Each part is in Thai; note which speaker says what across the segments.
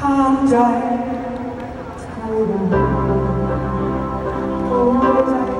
Speaker 1: ทางใจเท่าไรโอ้ใจ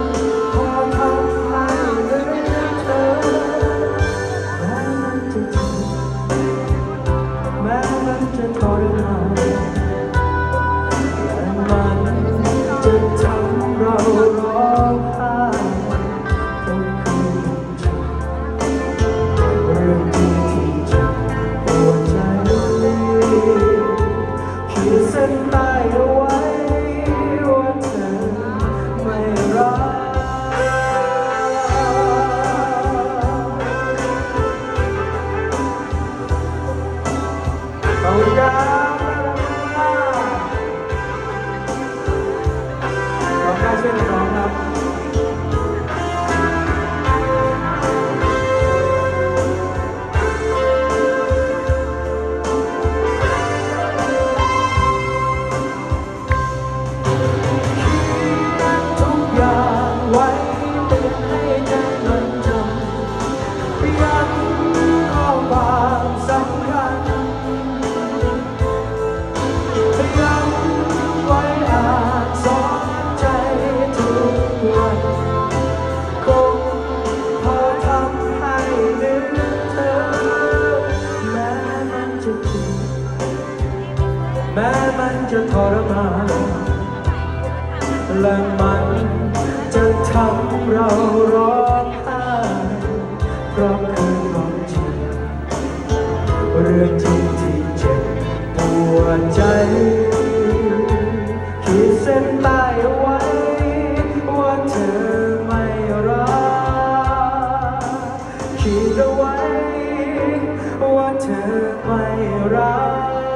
Speaker 1: Oh God. แม้มันจะทรมานและมันจะทำเราร้องไห้เพราะคืนของจริงเรื่องจริงที่เจ็บปวดใจ ขีดเส้นใต้ไว้ ว่าเธอไม่รักขีดเอาไว้ ว่าเธอไม่รัก